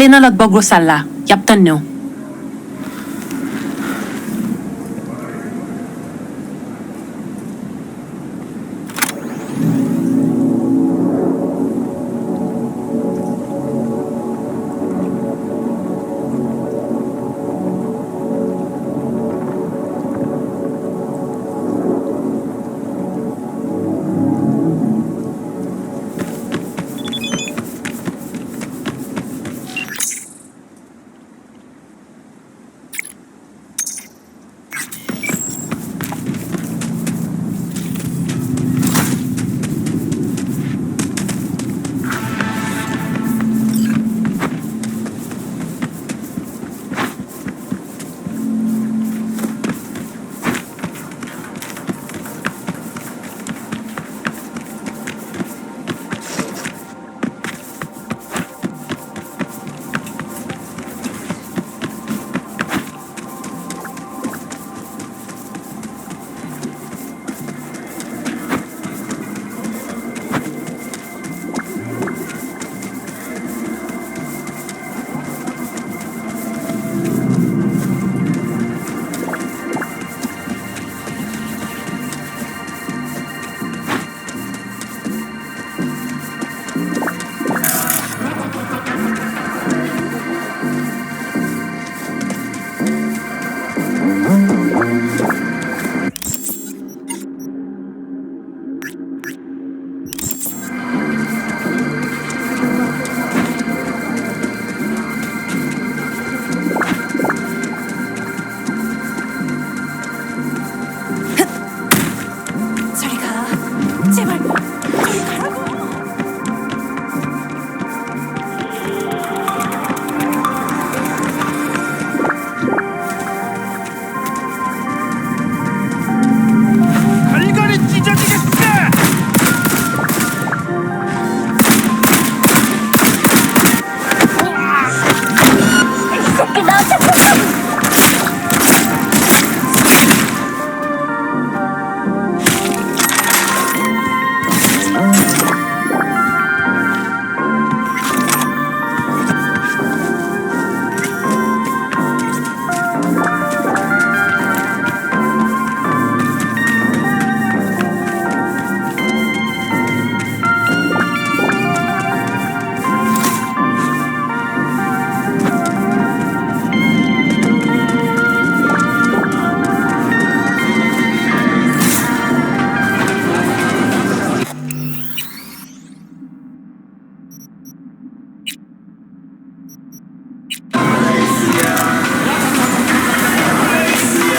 ಅಲೆನ ಲಗ್ಭಗ್ ಗೊಸಲ್ಲ ಎಪ್ತನ್ನು 저리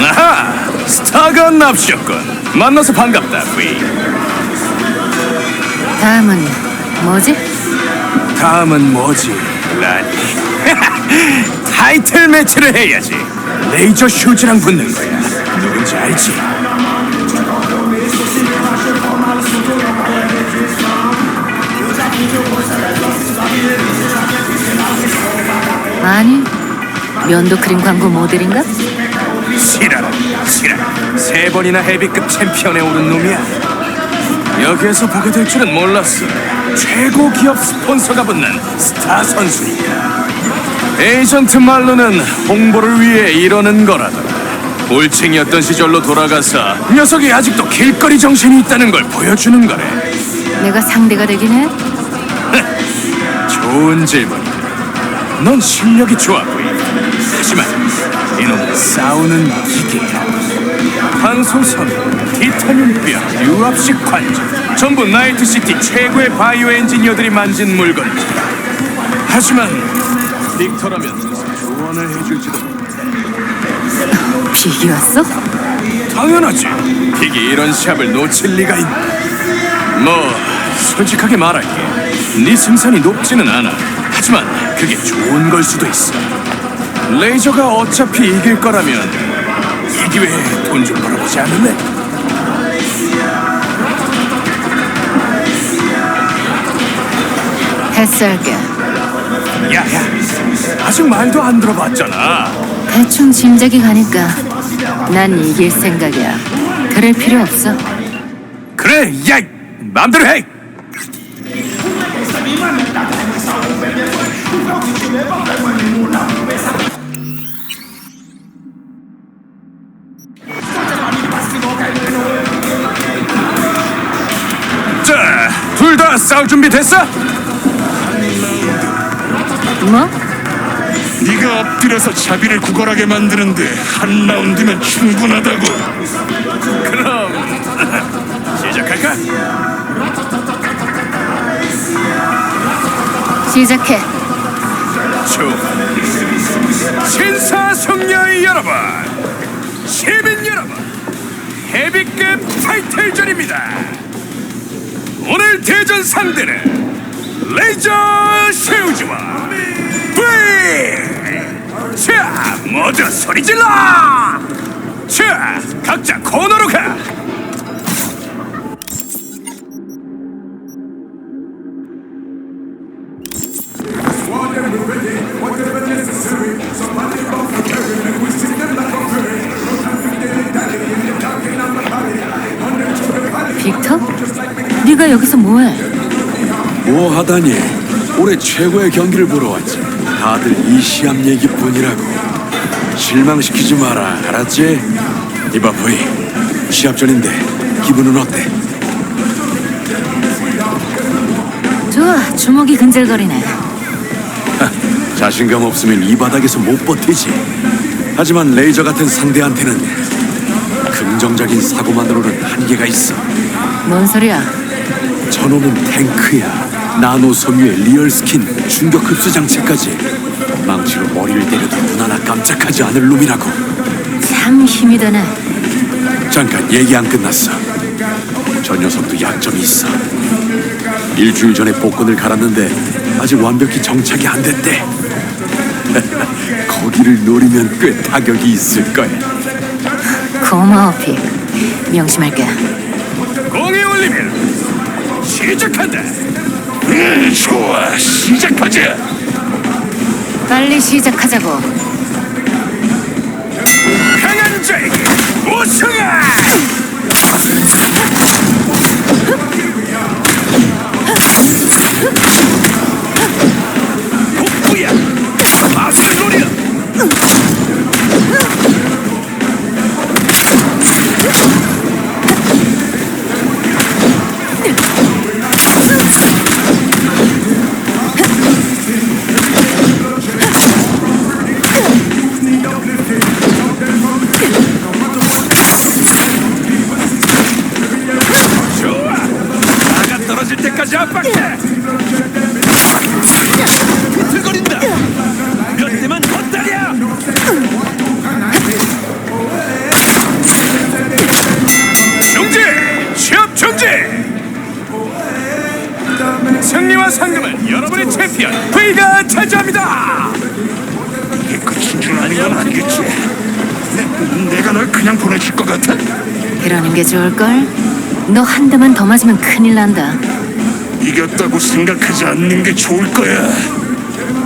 아하! 스타가 납셨군. 만나서 반갑다, 휘. 다음은 뭐지? 다음은 뭐지, 라니? 타이틀 매치를 해야지. 레이저 슈즈랑 붙는 거야. 누군지 알지? 아니. 면도 크림 광고 모델인가? 싫어라, 싫어. 세 번이나 헤비급 챔피언에 오른 놈이야. 여기에서 보게 될 줄은 몰랐어. 최고 기업 스폰서가 붙는 스타 선수니까. 에이전트 말로는 홍보를 위해 이러는 거라더라. 올챙이였던 시절로 돌아가서 녀석이 아직도 길거리 정신이 있다는 걸 보여주는 거래. 내가 상대가 되긴 해? 좋은 질문이다. 넌 실력이 좋아 보이. 하지만 이놈은 싸우는 기계야. 한소선, 티타늄 뼈, 유압식 관절, 전부 나이트시티 최고의 바이오 엔지니어들이 만진 물건이지. 하지만 빅터라면 조언을 해줄지도. 비기 왔어? 당연하지. 빅이 이런 샵을 놓칠 리가 있나. 뭐 솔직하게 말할게. 네 승산이 높지는 않아. 하지만 그게 좋은 걸 수도 있어. 레이저가 어차피 이길 거라면 이 기회에 돈 좀 벌어보지 않을래? 패스할게. 야야, 아직 말도 안 들어봤잖아. 대충 짐작이 가니까 난 이길 생각이야. 그럴 필요 없어. 그래, 야, 마음대로 해. 자, 둘 다 싸울 준비 됐어? 뭐? 네가 엎드려서 자비를 구걸하게 만드는데 한 라운드면 충분하다고. 그럼 시작할까? 시작해. 좋아. 신사숙녀의 여러분, 시민 여러분, 헤비급 타이틀전입니다. 오늘 대전 상대는 레이저 슈즈와 브이. 자, 모두 소리 질러! 자, 각자 코너로 가. 여기서 뭐해? 뭐 하다니 올해 최고의 경기를 보러 왔지 다들 이 시합 얘기뿐이라고 실망시키지 마라 알았지? 이봐 부이 시합 전인데 기분은 어때? 좋아, 주먹이 근질거리네. 자신감 없으면 이 바닥에서 못 버티지 하지만 레이저 같은 상대한테는 긍정적인 사고만으로는 한계가 있어 뭔 소리야? 저놈은 탱크야 나노 섬유의 리얼 스킨 충격 흡수 장치까지 망치로 머리를 때려도 눈 하나 깜짝하지 않을 놈이라고 참 힘이 되네. 잠깐 얘기 안 끝났어. 저 녀석도 약점이 있어. 일주일 전에 복근을 갈았는데 아직 완벽히 정착이 안 됐대. 거기를 노리면 꽤 타격이 있을 거야. 고마워, 빅. 명심할게. 공이 울리면 시작한다. 음, 좋아, 시작하자. 빨리 시작하자고. 강한 자에게 때까지 압박해! 비틀거린다! 몇 대만 헛다리야! 중지! 취업 중지! 승리와 상금은 여러분의 챔피언 V가 차지합니다! 이게 끝인 줄 아는 건 아니겠지. 내, 내가 널 그냥 보내줄 것 같아? 그러는 게 좋을걸? 너 한 대만 더 맞으면 큰일 난다. 이겼다고 생각하지 않는 게 좋을 거야.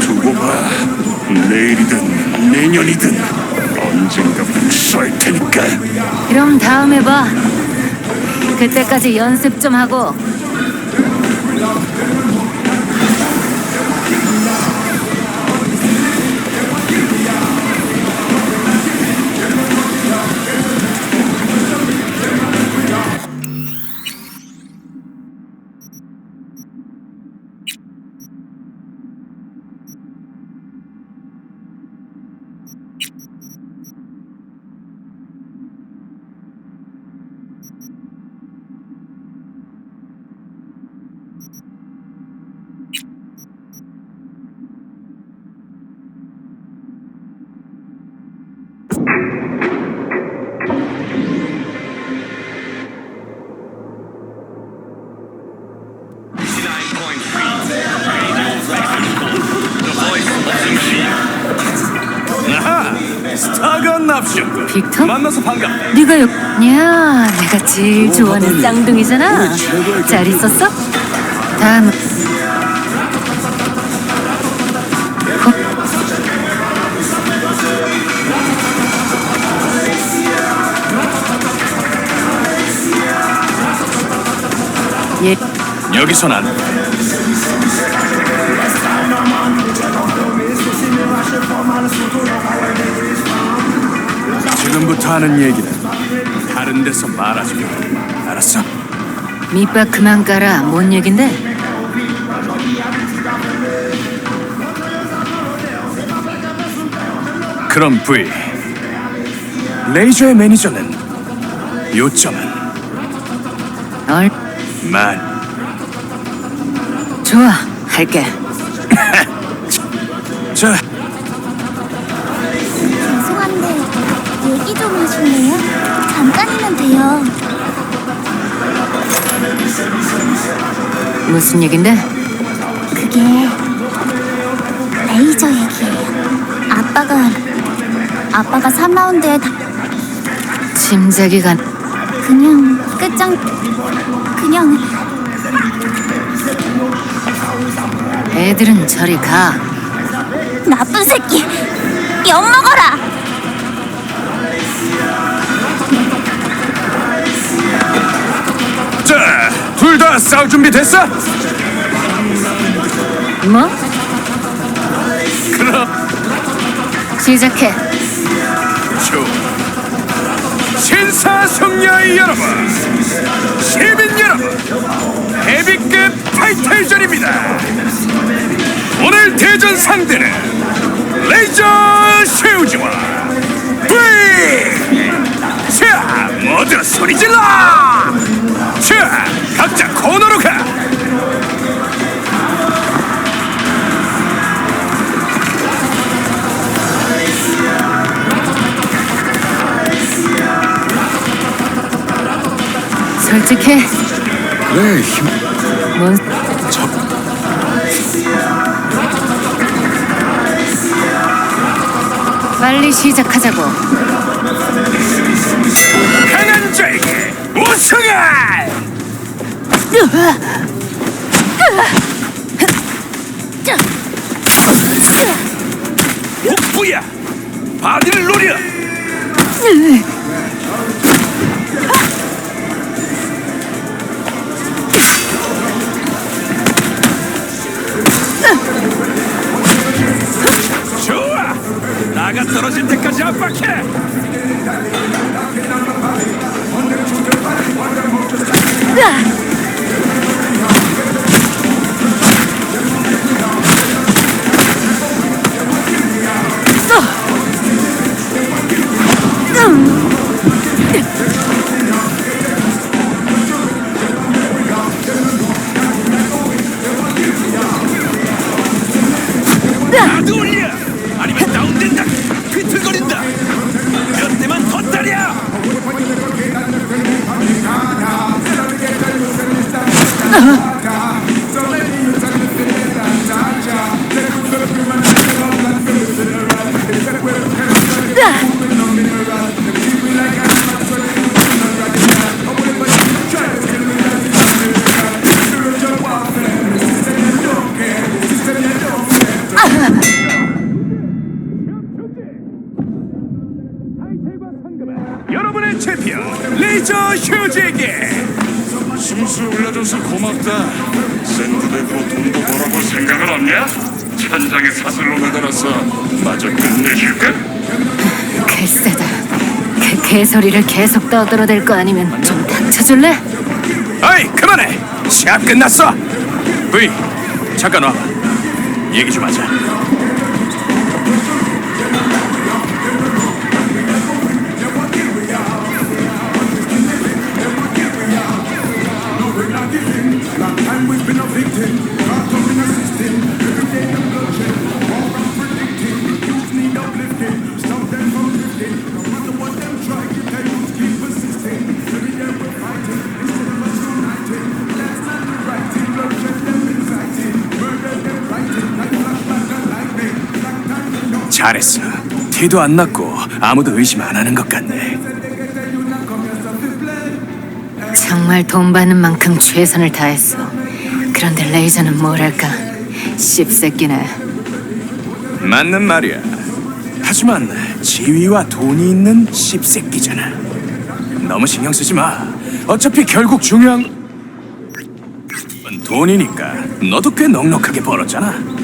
두고 봐. 내일이든 내년이든 언젠가 복수할 테니까. 그럼 다음에 봐. 그때까지 연습 좀 하고. 빅터? 만나서 반갑다 네가 여... 야, 내가 제일 좋아하는 쌍둥이잖아. 잘 있었어? 다음. 예, 여기선 안 돼. 지금부터 하는 얘기는 다른 데서 말하지 마. 알았어? 밑밥 그만 깔아. 뭔 얘긴데? 그럼 V. 레이저의 매니저는 요점은 얼 만. 좋아. 할게. 자, 얘기 좀 하실래요? 잠깐이면 돼요. 무슨 얘긴데? 그게 레이저 얘기예요. 아빠가 아빠가 3라운드에 다 짐작이 간. 그냥 끝장 그냥 애들은 저리 가. 나쁜 새끼 엿 먹어라. 자, 둘 다 싸울 준비 됐어? 뭐? 그럼 시작해. 좋아. 신사 숙녀 여러분, 시민 여러분, 헤비급 타이틀전입니다. 오늘 대전 상대는 레이저 쉐우즈와 V. 자, 모두 소리 질러! 자, 각자 코너로 가. 솔직해. 그래 힘 뭔? 빨리 시작하자고. 강한 자에게 나 Uh-huh. 여러분의 챔피언 레이저 휴즈에게 승수 올려줘서 고맙다. 샌드백으로 돈도 벌어볼 생각은 없냐? 천장에 사슬로 매달아서 마저 끝내줄까? 글쎄다. 그 개소리를 계속 떠들어댈 거 아니면 좀 닥쳐줄래? 어이 그만해 시합 끝났어 V 잠깐 와 얘기 좀 하자 잘했어 티도 안 났고 아무도 의심 안 하는 것 같네. 정말 돈 받는 만큼 최선을 다했어. 그런데 레이저는 뭐랄까? 씹새끼네. 맞는 말이야. 하지만 지위와 돈이 있는 씹새끼잖아. 너무 신경 쓰지 마. 어차피 결국 중요한 건 돈이니까 너도 꽤 넉넉하게 벌었잖아